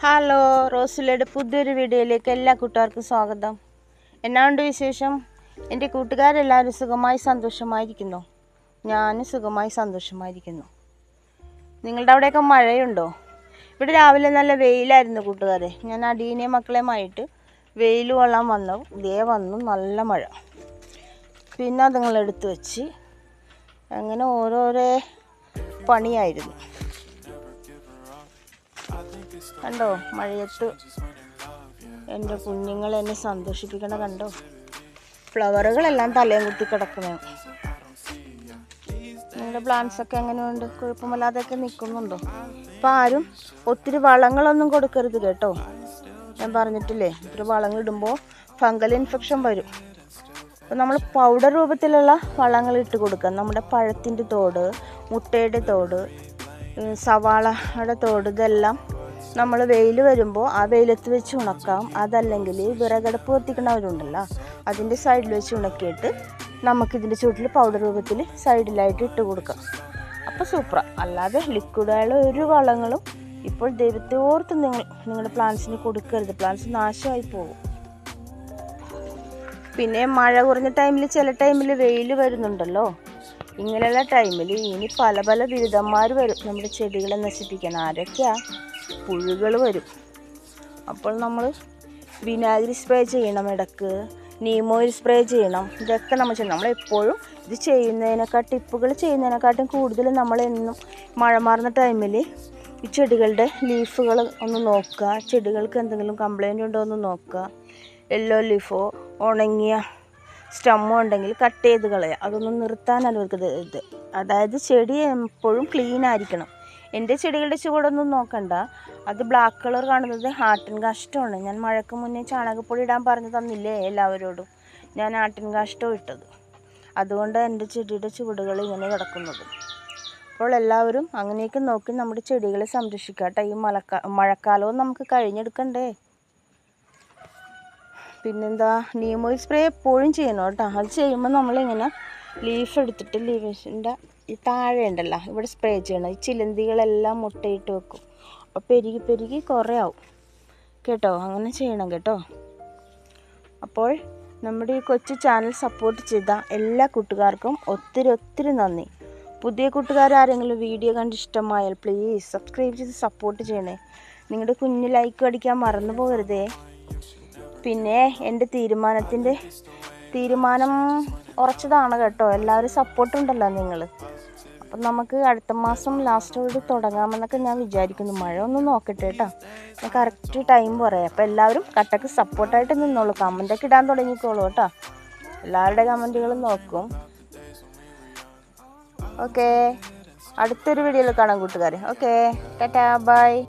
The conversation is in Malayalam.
ഹലോ റോസിലയുടെ പുതിയൊരു വീഡിയോയിലേക്ക് എല്ലാ കൂട്ടുകാർക്കും സ്വാഗതം. എന്നാണ്ട് വിശേഷം? എന്റെ കൂട്ടുകാരെല്ലാവരും സുഖമായി സന്തോഷമായിരിക്കുന്നു. ഞാനും സുഖമായി സന്തോഷമായിരിക്കുന്നു. നിങ്ങളുടെ അവിടെയൊക്കെ മഴയുണ്ടോ? ഇവിടെ രാവിലെ നല്ല വെയിലായിരുന്നു കൂട്ടുകാരെ. ഞാൻ അടീനെ മക്കളെയുമായിട്ട് വെയിൽ കൊള്ളാൻ വന്നു. ഇതേ വന്നു നല്ല മഴ. പിന്നെ അത് നിങ്ങൾ എടുത്തു വെച്ച് അങ്ങനെ ഓരോരോ പണിയായിരുന്നു. കണ്ടോ? മഴയത്ത് എന്റെ കുഞ്ഞുങ്ങൾ എന്നെ സന്തോഷിപ്പിക്കണ കണ്ടോ? ഫ്ലവറുകളെല്ലാം തലയും കുത്തി കിടക്കുന്നതാണ് നിങ്ങളുടെ പ്ലാന്റ്സ് ഒക്കെ എങ്ങനെയുണ്ട്? കുഴപ്പമില്ലാതെയൊക്കെ നിൽക്കുന്നുണ്ടോ? ഇപ്പം ആരും ഒത്തിരി വളങ്ങളൊന്നും കൊടുക്കരുത് കേട്ടോ. ഞാൻ പറഞ്ഞിട്ടില്ലേ ഒത്തിരി വളങ്ങൾ ഇടുമ്പോൾ ഫംഗൽ ഇൻഫെക്ഷൻ വരും. അപ്പോൾ നമ്മൾ പൗഡർ രൂപത്തിലുള്ള വളങ്ങൾ ഇട്ട് കൊടുക്കുക. നമ്മുടെ പഴത്തിന്റെ തോട് മുട്ടയുടെ തോട് സവാളയുടെ തോട് ഇതെല്ലാം നമ്മൾ വെയിൽ വരുമ്പോൾ ആ വെയിലത്ത് വെച്ച് ഉണക്കാം. അതല്ലെങ്കിൽ വിറകടുപ്പ് കത്തിക്കണവരുണ്ടല്ലോ അതിന്റെ സൈഡിൽ വെച്ച് ഉണക്കിയിട്ട് നമുക്കിതിന്റെ ചുവട്ടിൽ പൗഡർ രൂപത്തിൽ സൈഡിലായിട്ട് ഇട്ട് കൊടുക്കാം. അപ്പോൾ സൂപ്പറാണ് അല്ലാതെ ലിക്വിഡായുള്ള ഒരു വളങ്ങളും ഇപ്പോൾ ദൈവത്തെ ഓർത്ത് നിങ്ങൾ നിങ്ങളുടെ പ്ലാന്റ്സിന് കൊടുക്കരുത്. പ്ലാന്റ്സ് നാശമായി പോകും. പിന്നെ മഴ കുറഞ്ഞ ടൈമിൽ ചില ടൈമിൽ വെയിൽ വരുന്നുണ്ടല്ലോ. ഇങ്ങനെയുള്ള ടൈമിൽ ഇനി പല പല ബിരുദന്മാർ വരും. നമ്മുടെ ചെടികളെ നശിപ്പിക്കാൻ. ആരൊക്കെയാ? പുഴുകൾ വരും. അപ്പോൾ നമ്മൾ വിനാഗിരി സ്പ്രേ ചെയ്യണം ഇടയ്ക്ക്. നീമോയിൽ സ്പ്രേ ചെയ്യണം. ഇതൊക്കെ നമ്മൾ ചെയ്യണം. നമ്മളെപ്പോഴും ഇത് ചെയ്യുന്നതിനെക്കാട്ടും ടിപ്പുകൾ ചെയ്യുന്നതിനെക്കാട്ടും കൂടുതൽ നമ്മളെന്നും മഴ മാറുന്ന ടൈമിൽ ഈ ചെടികളുടെ ലീഫുകൾ ഒന്ന് നോക്കുക. ചെടികൾക്ക് എന്തെങ്കിലും കംപ്ലൈന്റ് ഉണ്ടോ എന്ന് നോക്കുക. യെല്ലോ ലീഫോ ഉണങ്ങിയ സ്റ്റമ്മോ ഉണ്ടെങ്കിൽ കട്ട് ചെയ്ത് കളയുക അതൊന്നും നിർത്താൻ അനുവദിക്കരുത് അതായത് ചെടി എപ്പോഴും ക്ലീൻ ആയിരിക്കണം. എന്റെ ചെടികളുടെ ചുവടൊന്നും നോക്കണ്ട. അത് ബ്ലാക്ക് കളർ കാണുന്നത് ആട്ടിൻ കാഷ്ടമാണ്. ഞാൻ മഴയ്ക്ക് മുന്നേ ചാണകപ്പൊടി ഇടാൻ പറഞ്ഞു തന്നില്ലേ എല്ലാവരോടും? ഞാൻ ആട്ടിൻ കാഷ്ടം ഇട്ടത്. അതുകൊണ്ട് എന്റെ ചെടിയുടെ ചുവടുകൾ ഇങ്ങനെ കിടക്കുന്നത്. അപ്പോൾ എല്ലാവരും അങ്ങനെയൊക്കെ നോക്കി നമ്മുടെ ചെടികളെ സംരക്ഷിക്കാട്ടെ. ഈ മഴക്കാ മഴക്കാലവും നമുക്ക് കഴിഞ്ഞെടുക്കണ്ടേ? പിന്നെന്താ നീമോയിൽ സ്പ്രേ എപ്പോഴും ചെയ്യണം കേട്ടോ. അത് ചെയ്യുമ്പോൾ നമ്മളിങ്ങനെ ലീഫ് എടുത്തിട്ട് ലീഫിന്റെ ഈ താഴെ ഉണ്ടല്ലോ ഇവിടെ സ്പ്രേ ചെയ്യണം. ഈ ചിലന്തികളെല്ലാം മുട്ടയിട്ട് വെക്കും. അപ്പോൾ പെരുകി പെരുകി കുറേ ആവും കേട്ടോ? അങ്ങനെ ചെയ്യണം കേട്ടോ. അപ്പോൾ നമ്മുടെ ഈ കൊച്ചു ചാനൽ സപ്പോർട്ട് ചെയ്ത എല്ലാ കൂട്ടുകാർക്കും ഒത്തിരി ഒത്തിരി നന്ദി. പുതിയ കൂട്ടുകാർ ആരെങ്കിലും വീഡിയോ കണ്ട് ഇഷ്ടമായാൽ പ്ലീസ് സബ്സ്ക്രൈബ് ചെയ്ത് സപ്പോർട്ട് ചെയ്യണേ. നിങ്ങളുടെ കുഞ്ഞ് ലൈക്ക് അടിക്കാൻ മറന്നു പോകരുതേ. പിന്നെ എന്റെ തീരുമാനത്തിന്റെ തീരുമാനം ഉറച്ചതാണ് കേട്ടോ. എല്ലാവരും സപ്പോർട്ടുണ്ടല്ലോ നിങ്ങൾ. അപ്പം നമുക്ക് അടുത്ത മാസം ലാസ്റ്റ് ലാസ്റ്റോട് തുടങ്ങാമെന്നൊക്കെ ഞാൻ വിചാരിക്കുന്നു. മഴ ഒന്ന് നോക്കട്ടെ കേട്ടോ. ഞാൻ കറക്റ്റ് ടൈം പറയാം. അപ്പോൾ എല്ലാവരും കട്ടക്ക് സപ്പോർട്ടായിട്ട് നിന്നോളൂ. കമന്റൊക്കെ ഇടാൻ തുടങ്ങിക്കോളൂ കേട്ടോ. എല്ലാവരുടെ കമന്റുകളും നോക്കും. ഓക്കേ അടുത്തൊരു വീഡിയോയിൽ കാണാം കൂട്ടുകാരെ. Okay tata bye